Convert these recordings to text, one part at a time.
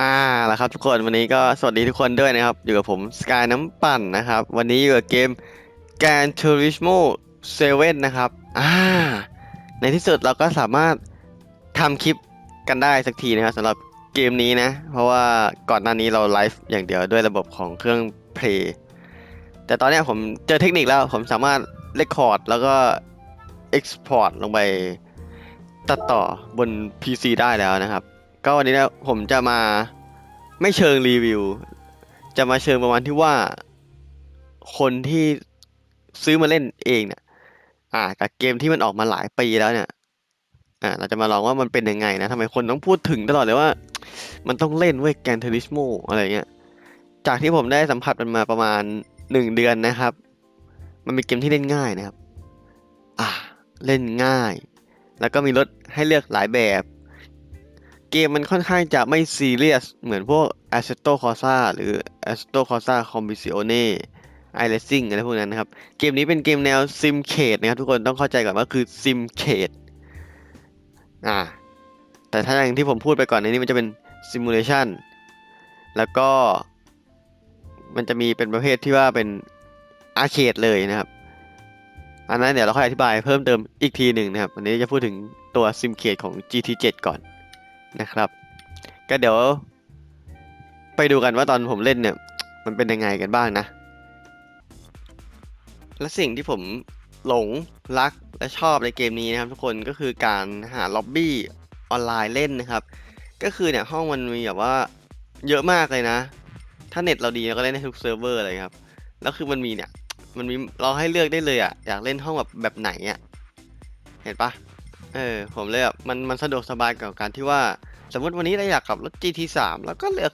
อ่าแล้วครับทุกคนวันนี้ก็สวัสดีทุกคนด้วยนะครับ อยู่กับผมสกายน้ำปั่นนะครับ วันนี้อยู่กับเกม Gran Turismo 7 นะครับอ่าในที่สุดเราก็สามารถทำคลิปกันได้สักทีนะครับสำหรับเกมนี้นะ เพราะว่าก่อนหน้านี้เราไลฟ์อย่างเดียวด้วยระบบของเครื่อง Play แต่ตอนนี้ผมเจอเทคนิคแล้วผมสามารถเ e คคอร์ดแล้วก็ Export ลงไปตัดต่อบน PC ได้แล้วนะครับ ก็วันนี้นะผมจะมาไม่เชิงรีวิว จะมาเชิงประมาณที่ว่า คนที่ซื้อมาเล่นเองเนี่ยอ่ากับเกมที่มันออกมาหลายปีแล้วเนี่ย อ่า เราจะมาลองว่ามันเป็นยังไงนะทำไมคนต้องพูดถึงตลอดเลยว่า มันต้องเล่นเว้ยแกนเทอริสโมอะไรเงี้ย จากที่ผมได้สัมผัสมันมาประมาณหนึ่งเดือนนะครับ มันเป็นเกมที่เล่นง่ายนะครับ อ่า เล่นง่าย แล้วก็มีรถให้เลือกหลายแบบ เกมมันค่อนข้างจะไม่ซีเรียส เหมือนพวก a s s e t o Corsa หรือ a s s e t o Corsa Competizione iRacing อะไรพวกนั้นนะครับ เกมนี้เป็นเกมแนว Simcade นะครับทุกคนต้องเข้าใจก่อนว่าคือ Simcade อ่า แต่ถ้าอย่างที่ผมพูดไปก่อนในนี้มันจะเป็น Simulation แล้วก็ มันจะมีเป็นประเภทที่ว่าเป็น Arcade เลยนะครับ อันนั้นเดี๋ยวเราค่อยอธิบายเพิ่มเติมอีกทีหนึ่งนะครับ วันนี้จะพูดถึงตัว Simcade ของ GT7 ก่อน นะครับ ก็เดี๋ยว ไปดูกันว่าตอนผมเล่นเนี่ย มันเป็นยังไงกันบ้างนะ และสิ่งที่ผมหลงรักและชอบในเกมนี้นะครับ ทุกคนก็คือการหาล็อบบี้ออนไลน์เล่นนะครับ ก็คือเนี่ยห้องมันมีแบบว่าเยอะมากเลยนะ ถ้าเน็ตเราดีเราก็เล่นได้ทุกเซิร์ฟเวอร์เลยครับ แล้วคือมันมีเนี่ย มันมีเราให้เลือกได้เลยอะอยากเล่นห้องแบบแบบไหนอะเห็นปะ เออผมเลยแบบมันมันสะดวกสบายกับการที่ว่า สมมติวันนี้เราอยากขับรถ GT3 แล้วก็เลือก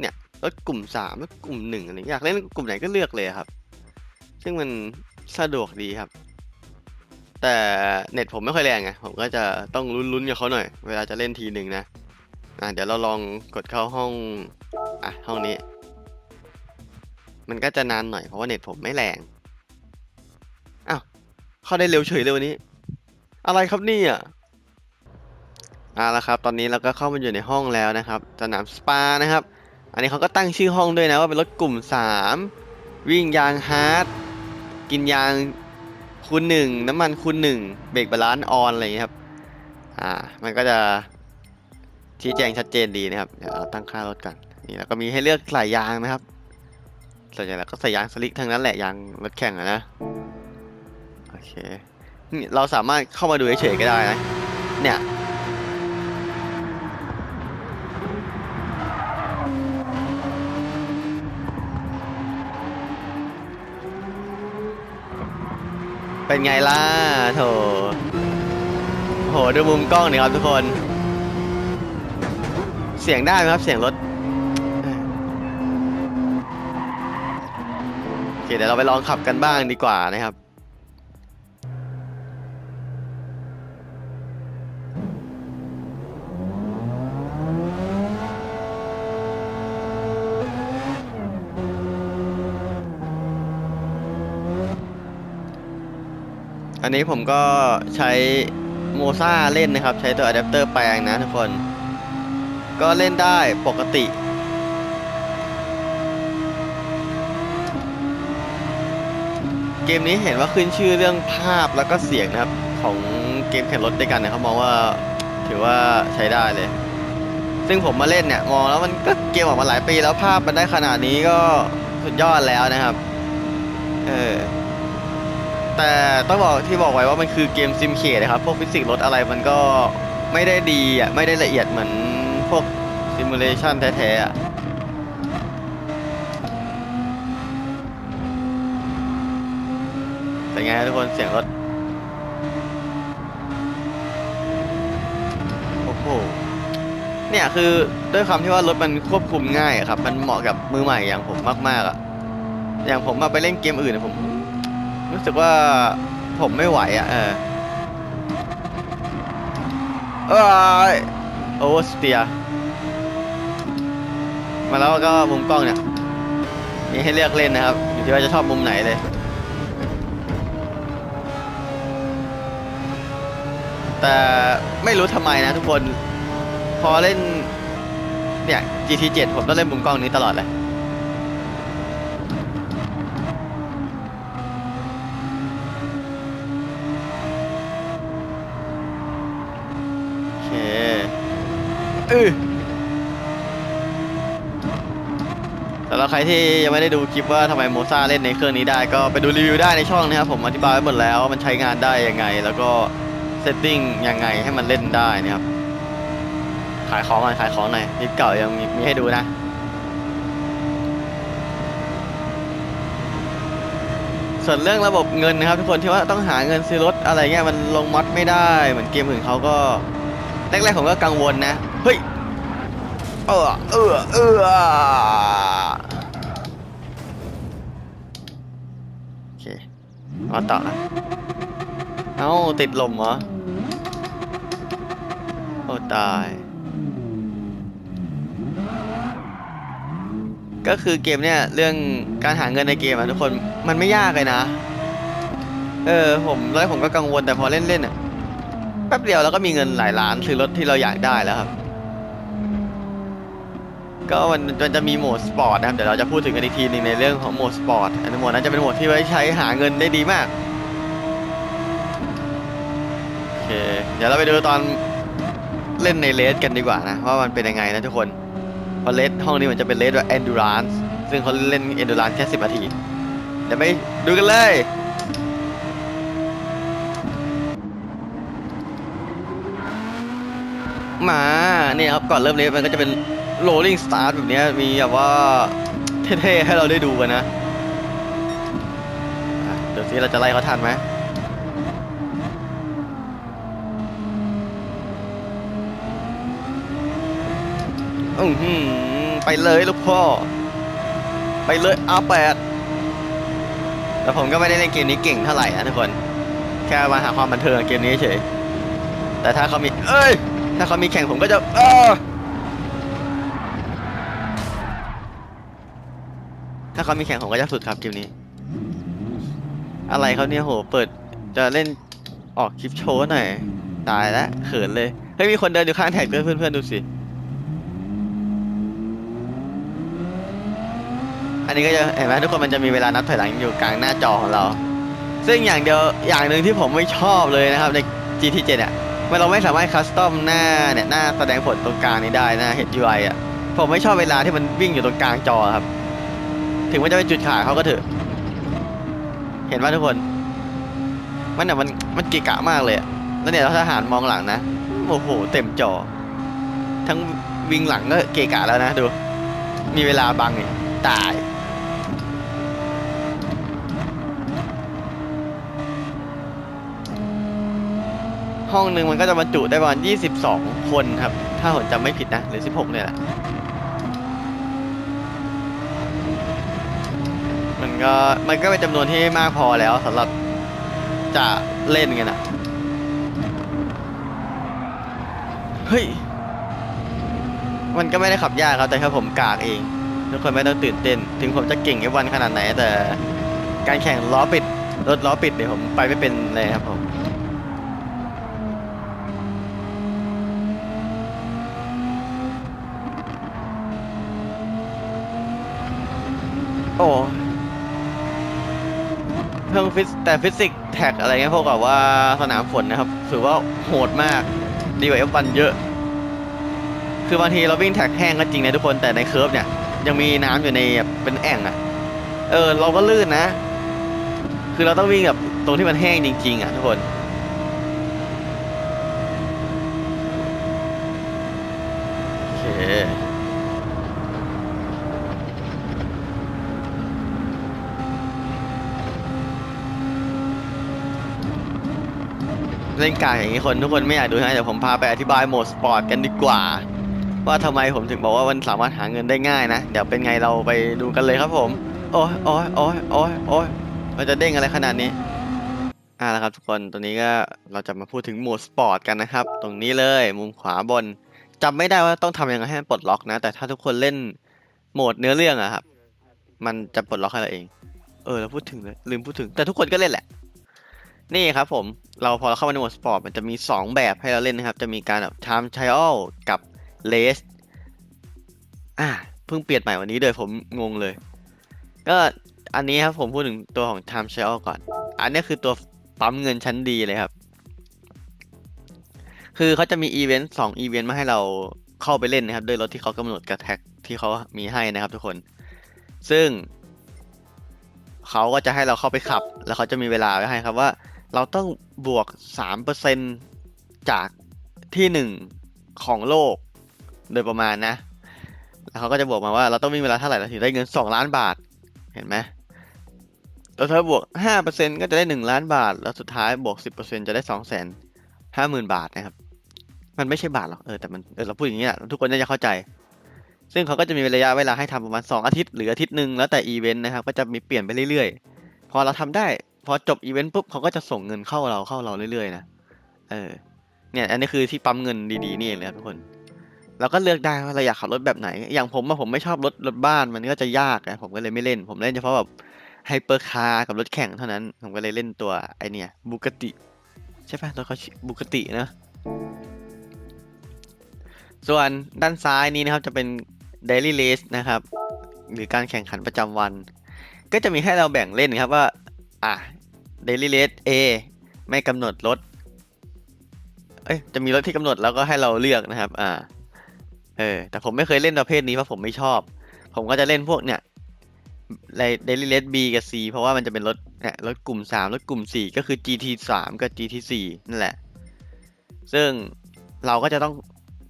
เนี่ยรถกลุ่ม3รถกลุ่ม1อะไรอยากเล่นกลุ่มไหนก็เลือกเลยครับ ซึ่งมันสะดวกดีครับ แต่เน็ตผมไม่ค่อยแรงไงผมก็จะต้องลุ้นๆกับเขาหน่อย เวลาจะเล่นทีหนึ่งนะอะเดี๋ยวเราลองกดเข้าห้องอะห้องนี้ มันก็จะนานหน่อยเพราะว่าเน็ตผมไม่แรงอ้าวเข้าได้เร็วเฉยเลยวันนี้ อะไรครับเนี่ยเอาละครับ ตอนนี้เราก็เข้ามาอยู่ในห้องแล้วนะครับ สนามสปานะครับ อันนี้เขาก็ตั้งชื่อห้องด้วยนะว่าเป็นรถกลุ่ม 3 วิ่งยางฮาร์ดกินยางคูณหนึ่งน้ำมันคูณหนึ่งเบรกบาลานซ์ออนอะไรอย่างเงี้ยครับ อ่า มันก็จะชี้แจงชัดเจนดีนะครับ เดี๋ยวเราตั้งค่ารถกัน นี่แล้วก็มีให้เลือกหลายยางนะครับส่วนใหญ่เราก็ใส่ยางสลิกทั้งนั้นแหละยางรถแข่งอะนะ โอเค นี่เราสามารถเข้ามาดูเฉยๆก็ได้นะ เนี่ย เป็นไงล่ะโถโหดูมุมกล้องหน่อยครับทุกคน เสียงได้ไหมครับเสียงรถโอเคเดี๋ยวเราไปลองขับกันบ้างดีกว่านะครับ อันนี้ผมก็ใช้โมซ่าเล่นนะครับ ใช้ตัวอะแดปเตอร์แปลงนะทุกคน ก็เล่นได้ปกติ เกมนี้เห็นว่าขึ้นชื่อเรื่องภาพแล้วก็เสียงนะครับ ของเกมแข่งรถด้วยกันนะเขามองว่าถือว่าใช้ได้เลย ซึ่งผมมาเล่นเนี่ยมองแล้วมันก็เกมออกมาหลายปีแล้วภาพมันได้ขนาดนี้ก็สุดยอดแล้วนะครับ เออ แต่ต้องบอกที่บอกไว้ว่ามันคือเกมซิมเคนะครับ พวกฟิสิกส์รถอะไรมันก็ไม่ได้ดีอะ ไม่ได้ละเอียดเหมือนพวกซิมูเลชันแท้ๆอะเป็นไงทุกคนเสียงรถ โอ้โห เนี่ยคือด้วยความที่ว่ารถมันควบคุมง่ายครับ มันเหมาะกับมือใหม่อย่างผมมากๆอะ อย่างผมมาไปเล่นเกมอื่นอะผม รู้สึกว่าผมไม่ไหวอะเออเอยโอเวอร์สเตียมาแล้วก็มุมกล้องเนี่ย มีให้เลือกเล่นนะครับ อยู่ที่ว่าจะชอบมุมไหนเลย แต่ไม่รู้ทำไมนะทุกคน พอเล่นเนี่ย GT7 ผมต้องเล่นมุมกล้องนี้ตลอดเลย โอเค อือสำหรับใครที่ยังไม่ได้ดูคลิปว่าทำไมโมซ่าเล่นในเครื่องนี้ได้ ก็ไปดูรีวิวได้ในช่องนะครับผมอธิบายไว้หมดแล้วว่ามันใช้งานได้ยังไง แล้วก็เซตติ้งยังไงให้มันเล่นได้นะครับขายของหน่อยขายของหน่อยคลิปเก่ายังมีมีให้ดูนะส่วนเรื่องระบบเงินนะครับทุกคนที่ว่าต้องหาเงินซื้อรถอะไรเงี้ยมันลงมอดไม่ได้เหมือนเกมอื่นเขาก็แรกๆผมก็กังวลนะ เฮ้ย เออ เออ เออ โอเคมาต่อละเอ้า ติดลมเหรอ โอ้ตาย ก็คือเกมเนี่ย เรื่องการหาเงินในเกมอะทุกคน มันไม่ยากเลยนะ เออ ผมแล้วผมก็กังวลแต่พอเล่นเล่นอะแป๊บเดียวเราก็มีเงินหลายล้านซื้อรถที่เราอยากได้แล้วครับ ก็มันมันจะมีโหมดสปอร์ตนะครับเดี๋ยวเราจะพูดถึงกันอีกทีหนึงในเรื่องของโหมดสปอร์ตอันนโหมดนั้นจะเป็นโหมดที่ไว้ใช้หาเงินได้ดีมากโอเคเดี๋ยวเราไปดูตอนเล่นในเลสกันดีกว่านะว่ามันเป็นยังไงนะทุกคนเพราะเลสห้องนี้มันจะเป็นเลสแบบ endurance ซึ่งเขาเล่น endurance แค่10นาทีเดี๋ยวไปดูกันเลยมาเนี่ยครับก่อนเริ่มเลสมันก็จะเป็น rolling start แบบเนี้ยมีแบบว่าเท่ๆให้เราได้ดูกันนะ เดี๋ยวสิเราจะไล่เขาทันไหมอือหือไปเลยลูกพ่อ ไปเลยอาแปดแต่ผมก็ไม่ได้เล่นเกมนี้เก่งเท่าไหร่นะทุกคน แค่มาหาความบันเทิงเกมนี้เฉย แต่ถ้าเขามี เอ้ย ถ้าเขามีแข่งผมก็จะ เออ ถ้าเขามีแข่งผมก็จะสุดครับเกมนี้ อะไรเขาเนี่ยโห เปิดจะเล่นออกคลิปโชว์หน่อย ตายแล้วเขินเลย เฮ้ยมีคนเดินอยู่ข้างแท็กด้วยเพื่อนๆดูสิ อันนี้ก็จะเห็นไหมทุกคนมันจะมีเวลานับถอยหลังอยู่กลางหน้าจอของเรา ซึ่งอย่างเดียวอย่างหนึ่งที่ผมไม่ชอบเลยนะครับใน GT7 เนี่ยมันเราไม่สามารถคัสตอมหน้าเนี่ยหน้าแสดงผลตรงกลางนี้ได้หน้า HUI อะ ผมไม่ชอบเวลาที่มันวิ่งอยู่ตรงกลางจอครับ ถึงมันจะเป็นจุดขายเขาก็เถอะ เห็นว่าทุกคน มันเนี่ยมันมันเกะกะมากเลยแล้วเนี่ยเราทหารมองหลังนะ โอ้โห เต็มจอ ทั้งวิ่งหลังก็เกะกะแล้วนะดู มีเวลาบังเนี่ตายห้องหนึ่งมันก็จะบรรจุได้ประมาณ 22 คนครับ ถ้าผมจำไม่ผิดนะ หรือ 16 เนี่ยแหละ มัน ก็มันก็เป็นจำนวนที่มากพอแล้วสำหรับจะเล่นกันอะเฮ้ย มันก็ไม่ได้ขับยากครับ แต่แค่ผมกากเอง ทุกคนไม่ต้องตื่นเต้น ถึงผมจะเก่ง F1 ขนาดไหน แต่การแข่งล้อปิด รถล้อปิดเนี่ยผมไปไม่เป็นเลยครับผมโอ้ เพิ่งฟิสแต่ฟิสิกแท็กอะไรเงี้ยพวกแบบว่าสนามฝนนะครับถือว่าโหดมากดีกว่าเอฟบันเยอะ คือบางทีเราวิ่งแท็กแห้งก็จริงนะทุกคนแต่ในเคิร์ฟเนี่ย ยังมีน้ำอยู่ในแบบเป็นแอ่งอะ เออ เราก็ลื่นนะ คือเราต้องวิ่งแบบตรงที่มันแห้งจริงๆอะทุกคน โอเค เล่นกางอย่างนี้คนทุกคนไม่อยากดูนะเดี๋ยวผมพาไปอธิบายโหมดสปอร์ตกันดีกว่า ว่าทำไมผมถึงบอกว่ามันสามารถหาเงินได้ง่ายนะ เดี๋ยวเป็นไงเราไปดูกันเลยครับผม โอ้ยโอ้ยโอ้ยโอ้ยโอ้ยมันจะเด้งอะไรขนาดนี้อ่าแล้วครับทุกคนตัวนี้ก็เราจะมาพูดถึงโหมดสปอร์ตกันนะครับ ตรงนี้เลยมุมขวาบนจำไม่ได้ว่าต้องทำยังไงให้มันปลดล็อกนะ แต่ถ้าทุกคนเล่นโหมดเนื้อเรื่องอะครับ มันจะปลดล็อกให้เราเอง เออเราพูดถึงเลยลืมพูดถึงแต่ทุกคนก็เล่นแหละ นี่ครับผมเราพอเราเข้ามาในโหมดสปอร์ตมันจะมี 2 แบบให้เราเล่นนะครับ จะมีการแบบ time trial กับ race อ่าเพิ่งเปลี่ยนใหม่วันนี้เลยผมงงเลย ก็อันนี้ครับผมพูดถึงตัวของ Time Trial ก่อน อันนี้คือตัวปั๊มเงินชั้นดีเลยครับ คือเขาจะมีอีเวนต์สองอีเวนต์มาให้เราเข้าไปเล่นนะครับ ด้วยรถที่เขากำหนดกับแท็กที่เขามีให้นะครับทุกคน ซึ่งเขาก็จะให้เราเข้าไปขับ แล้วเขาจะมีเวลาไว้ให้ครับว่า เราต้องบวกสามเปอร์เซ็นจากที่หนึ่งของโลก โดยประมาณนะ แล้วเขาก็จะบอกมาว่าเราต้องวิ่งเวลาเท่าไหร่เราถึงได้เงินสองล้านบาท เห็นไหมแล้วถ้าบวกห้าเปอร์เซ็นก็จะได้หนึ่งล้านบาท แล้วสุดท้ายบวกสิบเปอร์เซ็นจะได้สองแสนห้าหมื่นบาทนะครับ มันไม่ใช่บาทหรอก เออ แต่มัน เออ เราพูดอย่างนี้แหละทุกคนน่าจะเข้าใจ ซึ่งเขาก็จะมีระยะเวลาให้ทำประมาณ 2 อาทิตย์ หรืออาทิตย์หนึ่งแล้วแต่อีเวนต์นะครับ ก็จะมีเปลี่ยนไปเรื่อยๆ พอเราทำได้ พอจบอีเวนต์ปุ๊บเขาก็จะส่งเงินเข้าเราเข้าเราเรื่อยๆนะเออเนี่ย อันนี้คือที่ปั๊มเงินดีๆนี่เองเลยครับทุกคนเราก็เลือกได้ว่าเราอยากขับรถแบบไหน อย่างผมอะผมไม่ชอบรถรถบ้านมันก็จะยากนะผมก็เลยไม่เล่น ผมเล่นเฉพาะแบบไฮเปอร์คาร์กับรถแข่งเท่านั้น ผมก็เลยเล่นตัวไอเนี่ยบูกติ ใช่ปะตัวเขาบูกตินะ ส่วนด้านซ้ายนี้นะครับจะเป็น daily race นะครับ หรือการแข่งขันประจำวัน ก็จะมีให้เราแบ่งเล่นครับว่า อะ daily race A ไม่กำหนดรถ เอ้ย จะมีรถที่กำหนดแล้วก็ให้เราเลือกนะครับ อ่า เออ แต่ผมไม่เคยเล่นประเภทนี้เพราะผมไม่ชอบ ผมก็จะเล่นพวกเนี่ยใน daily race B กับ C เพราะว่ามันจะเป็นรถเนี่ยรถกลุ่ม 3 รถกลุ่ม 4 ก็คือ GT 3กับ GT 4นั่นแหละ ซึ่งเราก็จะต้อง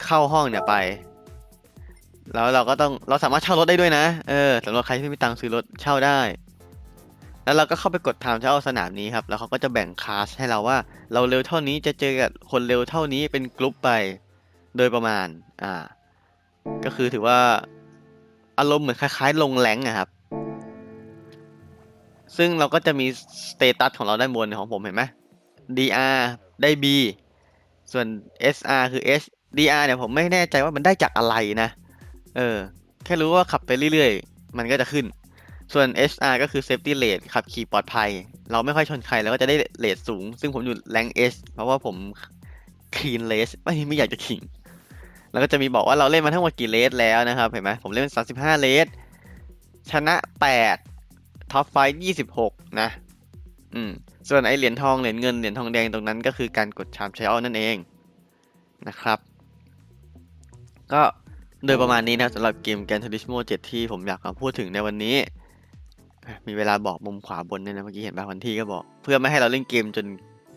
เข้าห้องเนี่ยไป แล้วเราก็ต้องเราสามารถเช่ารถได้ด้วยนะ เออสำหรับใครที่ไม่มีตังค์ซื้อรถเช่าได้ แล้วเราก็เข้าไปกดทำเช่าสนามนี้ครับ แล้วเขาก็จะแบ่งคลาสให้เราว่า เราเร็วเท่านี้จะเจอกับคนเร็วเท่านี้เป็นกรุ๊ปไปโดยประมาณ อ่า ก็คือถือว่าอารมณ์เหมือนคล้ายๆ ลงแรงอะครับ ซึ่งเราก็จะมีสเตตัสของเราด้านบนของผมเห็นไหม DR ได้ B ส่วน SR คือ H DR เนี่ยผมไม่แน่ใจว่ามันได้จากอะไรนะ เออ แค่รู้ว่าขับไปเรื่อยๆ มันก็จะขึ้น ส่วน SR ก็คือ Safety Rate ขับขี่ปลอดภัย เราไม่ค่อยชนใครแล้วก็จะได้เรทสูง ซึ่งผมอยู่แรง S เพราะว่าผม clean race ไม่ไม่อยากจะขิง แล้วก็จะมีบอกว่าเราเล่นมาทั้งหมดกี่เลสแล้วนะครับ เห็นไหมผมเล่น35เลสชนะ 8ท็อปไฟ26นะ อืม ส่วนไอเหรียญทองเหรียญเงินเหรียญทองแดงตรงนั้นก็คือการกดชามช้เอานั่นเองนะครับ ก็โดยประมาณนี้นะสำหรับเกม Gran Turismo 7ที่ผมอยากมาพูดถึงในวันนี้ มีเวลาบอกมุมขวาบนเนี่ยนะเมื่อกี้เห็นป่ะวันที่ก็บอก เพื่อไม่ให้เราเล่นเกมจน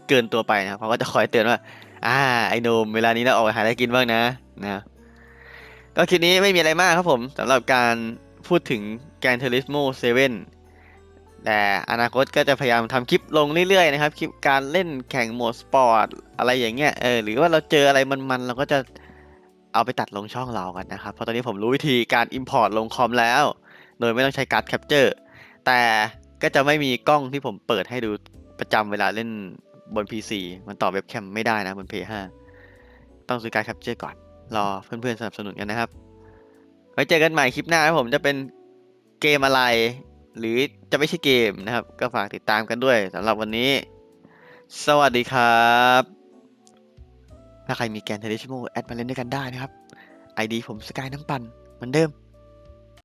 เกินตัวไปนะครับเขาก็จะคอยเตือนว่า อ่า ไอ้โนมเวลานี้เราออกไปหาอะไรกินบ้างนะนะ ก็คลิปนี้ไม่มีอะไรมากครับผมสำหรับการพูดถึง Gran Turismo 7แต่อนาคตก็จะพยายามทำคลิปลงเรื่อยๆนะครับ คลิปการเล่นแข่งโหมดสปอร์ตอะไรอย่างเงี้ย เออ หรือว่าเราเจออะไรมันๆ เราก็จะเอาไปตัดลงช่องเรากันนะครับ เพราะตอนนี้ผมรู้วิธีการ Import ลงคอมแล้ว โดยไม่ต้องใช้การ์ดแคปเจอร์ แต่ก็จะไม่มีกล้องที่ผมเปิดให้ดูประจำเวลาเล่นบน PC มันต่อเว็บแคมไม่ได้นะบน PS5 ต้องซื้อการ์ดแคปเจอร์ก่อน รอเพื่อนๆสนับสนุนกันนะครับ ไว้เจอกันใหม่คลิปหน้าครับผมจะเป็นเกมอะไร หรือจะไม่ใช่เกมนะครับ ก็ฝากติดตามกันด้วยสำหรับวันนี้ สวัสดีครับ ถ้าใครมีแกนเทเลชิโมแอดมาเล่นด้วยกันได้นะครับ ID ผมสกายน้ำปั่นเหมือนเดิม